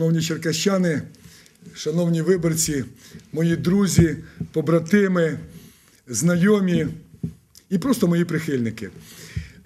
Шановні черкащани, шановні виборці, мої друзі, побратими, знайомі і просто мої прихильники.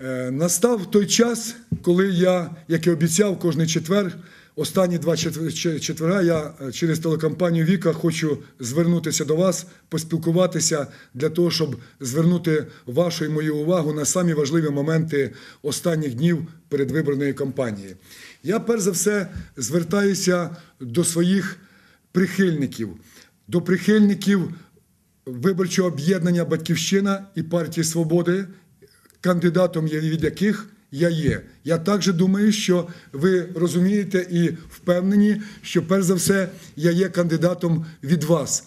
Е, Настав той час, коли я, як і обіцяв, кожний четвер, останні два четвер- четверга, я е, через телекомпанію Віка хочу звернутися до вас, поспілкуватися для того, щоб звернути вашу і мою увагу на самі важливі моменти останніх днів передвиборної кампанії. Я перш за все звертаюся до своїх прихильників, до прихильників виборчого об'єднання Батьківщина і партії Свободи, кандидатом від яких я є. Я також думаю, що ви розумієте і впевнені, що перш за все я є кандидатом від вас.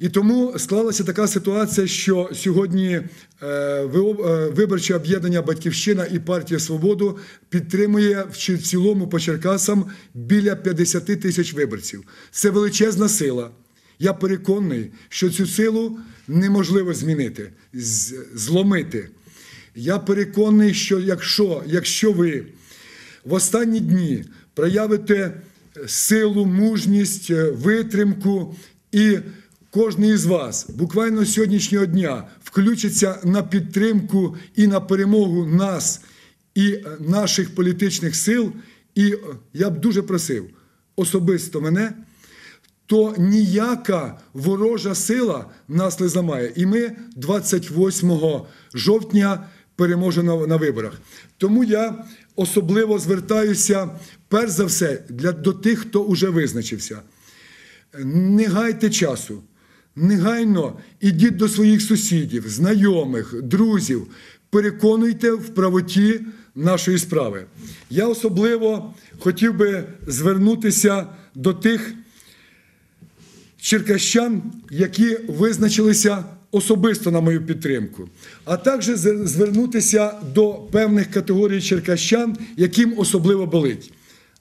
І тому склалася така ситуація, що сьогодні е, е, виборче об'єднання Батьківщина і партія Свободу підтримує в цілому по Черкасам біля 50 тисяч виборців. Це величезна сила. Я переконаний, що цю силу неможливо змінити, зломити. Я переконаний, що якщо, якщо ви в останні дні проявите силу, мужність, е, витримку, і кожен із вас буквально з сьогоднішнього дня включиться на підтримку і на перемогу нас і е, наших політичних сил, і е, я б дуже просив особисто мене то ніяка ворожа сила нас не зламає. І ми 28 жовтня переможемо на, на виборах. Тому я особливо звертаюся, перш за все, для, до тих, хто вже визначився. Не гайте часу. Негайно ідіть до своїх сусідів, знайомих, друзів, переконуйте в правоті нашої справи. Я особливо хотів би звернутися до тих черкащан, які визначилися особисто на мою підтримку, а також звернутися до певних категорій черкащан, яким особливо болить.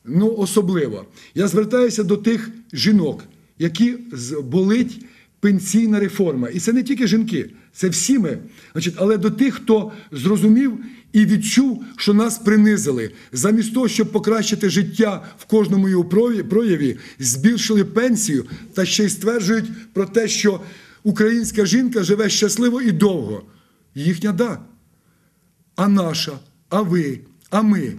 Ну, особливо. Я звертаюся до тих жінок, які болить пенсійна реформа. І це не тільки жінки, це всі ми. Значить, але до тих, хто зрозумів і відчув, що нас принизили. Замість того, щоб покращити життя в кожному його прояві, збільшили пенсію та ще й стверджують про те, що українська жінка живе щасливо і довго. Їхня да а наша, а ви, а ми.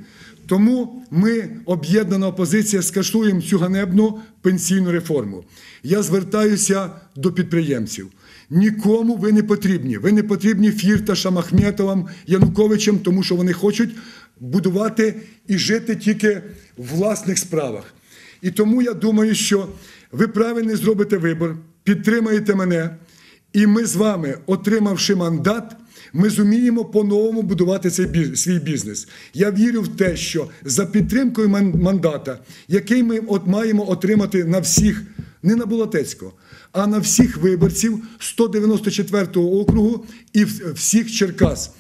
Тому ми, об'єднана опозиція, скасуємо цю ганебну пенсійну реформу. Я звертаюся до підприємців. Нікому ви не потрібні. Ви не потрібні Фірташам, Ахметовим, Януковичем, тому що вони хочуть будувати і жити тільки в власних справах. І тому я думаю, що ви правильно зробите вибір, підтримаєте мене, і ми з вами, отримавши мандат, ми зуміємо по-новому будувати цей свій бізнес. Я вірю в те, що за підтримкою мандата, який ми от маємо отримати на всіх, не на Болотецького, а на всіх виборців 194 округу і всіх Черкас.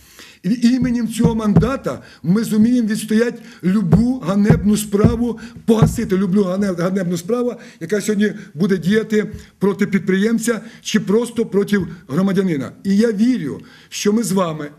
І іменем цього мандата ми зуміємо відстояти любу ганебну справу, погасити люблю гане- ганебну справу, яка сьогодні буде діяти проти підприємця чи просто проти громадянина. І я вірю, що ми з вами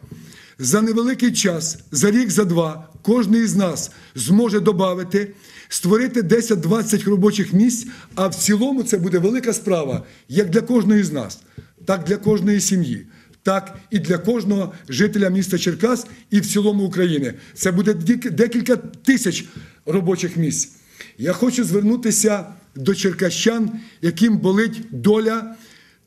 за невеликий час, за рік, за два, кожен із нас зможе додати, створити 10-20 робочих місць, а в цілому це буде велика справа як для кожної з нас, так для кожної сім'ї так і для кожного жителя міста Черкас і в цілому України. Це буде декілька тисяч робочих місць. Я хочу звернутися до черкащан, яким болить доля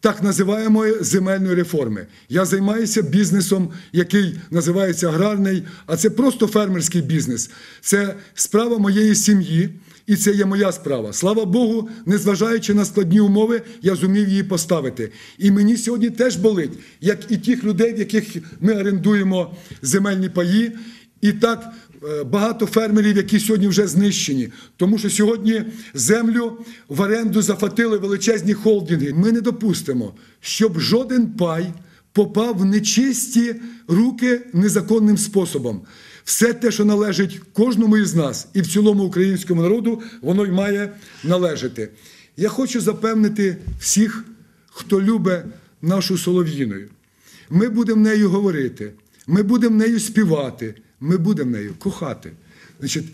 так називаємої земельної реформи. Я займаюся бізнесом, який називається аграрний, а це просто фермерський бізнес. Це справа моєї сім'ї. І це є моя справа. Слава Богу, незважаючи на складні умови, я зумів її поставити. І мені сьогодні теж болить, як і тих людей, в яких ми орендуємо земельні паї. І так е, багато фермерів, які сьогодні вже знищені. Тому що сьогодні землю в оренду зафатили величезні холдинги. Ми не допустимо, щоб жоден пай попав в нечисті руки незаконним способом. Все те, що належить кожному із нас і в цілому українському народу, воно й має належати. Я хочу запевнити всіх, хто любить нашу солов'їною. Ми будемо нею говорити, ми будемо нею співати, ми будемо нею кохати. Значить,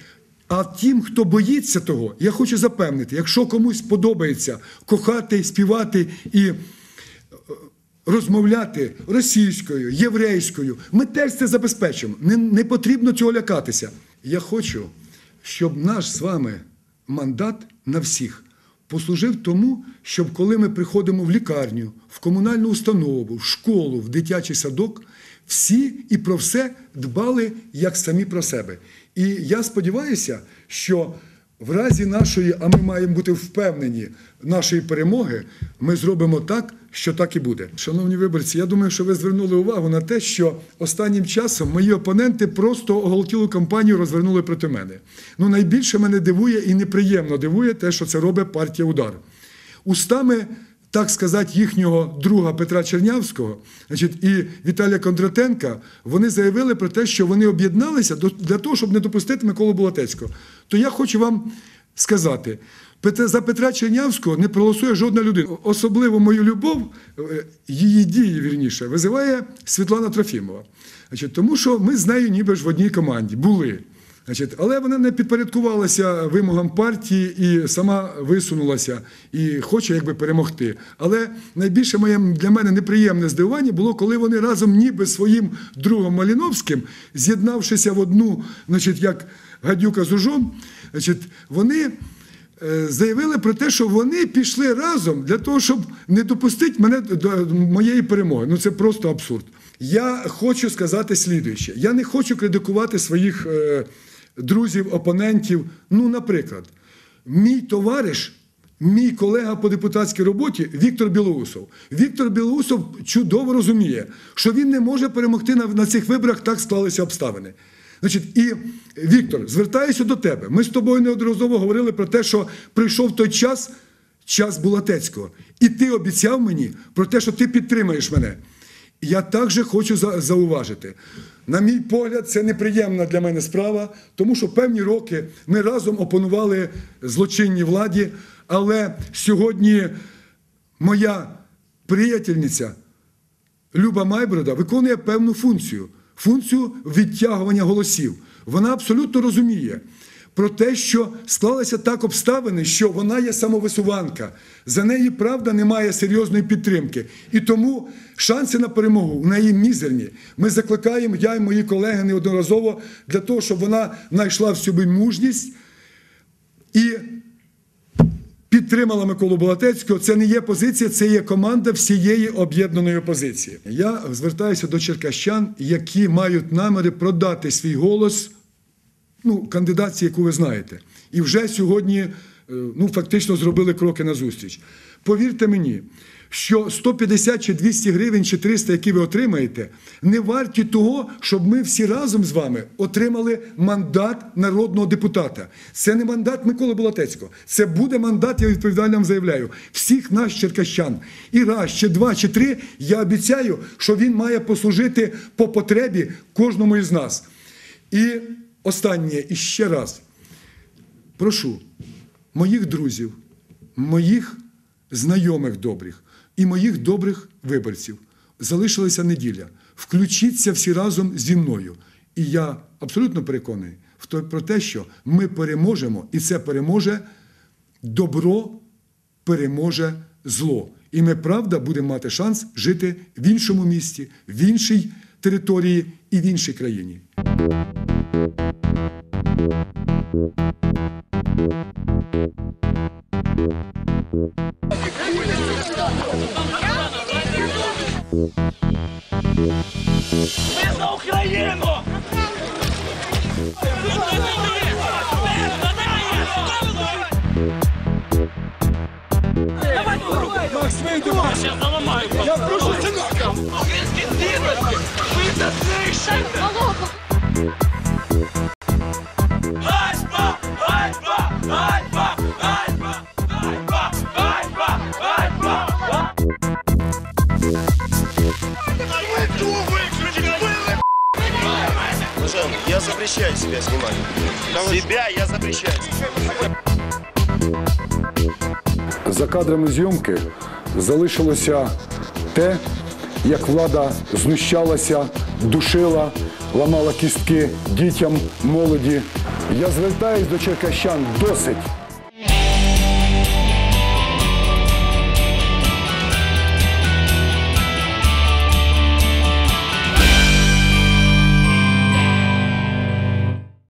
А тим, хто боїться того, я хочу запевнити, якщо комусь подобається кохати, співати і розмовляти російською, єврейською, ми теж це забезпечимо. Не, не потрібно цього лякатися. Я хочу, щоб наш з вами мандат на всіх послужив тому, щоб коли ми приходимо в лікарню, в комунальну установу, в школу, в дитячий садок, всі і про все дбали як самі про себе. І я сподіваюся, що в разі нашої, а ми маємо бути впевнені нашої перемоги, ми зробимо так, що так і буде. Шановні виборці, я думаю, що ви звернули увагу на те, що останнім часом мої опоненти просто оголтілу кампанію розвернули проти мене. Ну найбільше мене дивує і неприємно дивує те, що це робить партія удар. Устами так сказати, їхнього друга Петра Чернявського, значить, і Віталія Кондратенка, вони заявили про те, що вони об'єдналися для того, щоб не допустити Миколу Болотецького. То я хочу вам сказати. За Петра Чернявського не проголосує жодна людина. Особливо мою любов, е, її дії вірніше, визиває Світлана Трофімова. Тому що ми з нею ніби ж в одній команді були. Значить, але вона не підпорядкувалася вимогам партії і сама висунулася і хоче якби перемогти. Але найбільше моє для мене неприємне здивування було, коли вони разом ніби своїм другом Маліновським, з'єднавшися в одну, значить, як гадюка з ужом, значить, вони. е, Заявили про те, що вони пішли разом для того, щоб не допустити мене до моєї перемоги. Ну це просто абсурд. Я хочу сказати слідуюче: я не хочу критикувати своїх е, друзів, опонентів. Ну, наприклад, мій товариш, мій колега по депутатській роботі Віктор Білоусов. Віктор Білоусов чудово розуміє, що він не може перемогти на, на цих виборах, так склалися обставини. Значить, і Віктор, звертаюся до тебе. Ми з тобою неодноразово говорили про те, що прийшов той час, час Булатецького. І ти обіцяв мені про те, що ти підтримаєш мене. Я також хочу зауважити. На мій погляд, це неприємна для мене справа, тому що певні роки ми разом опонували злочинній владі, але сьогодні моя приятельниця Люба Майброда виконує певну функцію функцію відтягування голосів. Вона абсолютно розуміє про те, що склалися так обставини, що вона є самовисуванка. За неї правда немає серйозної підтримки. І тому шанси на перемогу в неї мізерні. Ми закликаємо, я і мої колеги неодноразово для того, щоб вона знайшла в собі мужність і підтримала Миколу Болотецького. Це не є позиція, це є команда всієї об'єднаної опозиції. Я звертаюся до черкащан, які мають наміри продати свій голос ну, кандидатці, яку ви знаєте. І вже сьогодні е, ну, фактично зробили кроки на зустріч. Повірте мені, що 150 чи 200 гривень чи 300, які ви отримаєте, не варті того, щоб ми всі разом з вами отримали мандат народного депутата. Це не мандат Миколи Болотецького. Це буде мандат, я відповідально вам заявляю, всіх нас, черкащан. І раз, чи два, чи три, я обіцяю, що він має послужити по потребі кожному із нас. І останнє, і ще раз, прошу моїх друзів, моїх знайомих добрих і моїх добрих виборців. Залишилася неділя. Включіться всі разом зі мною. І я абсолютно переконаний про те, що ми переможемо, і це переможе добро, переможе зло. І ми, правда, будемо мати шанс жити в іншому місті, в іншій території і в іншій країні. Я прошу синака! Українські цінності! Ви це знищите! Запрещаю себя снимать. Себя я запрещаю. За кадрами зйомки залишилося те, як влада знущалася, душила, ламала кістки дітям, молоді, Я звертаюсь до черкащан досить.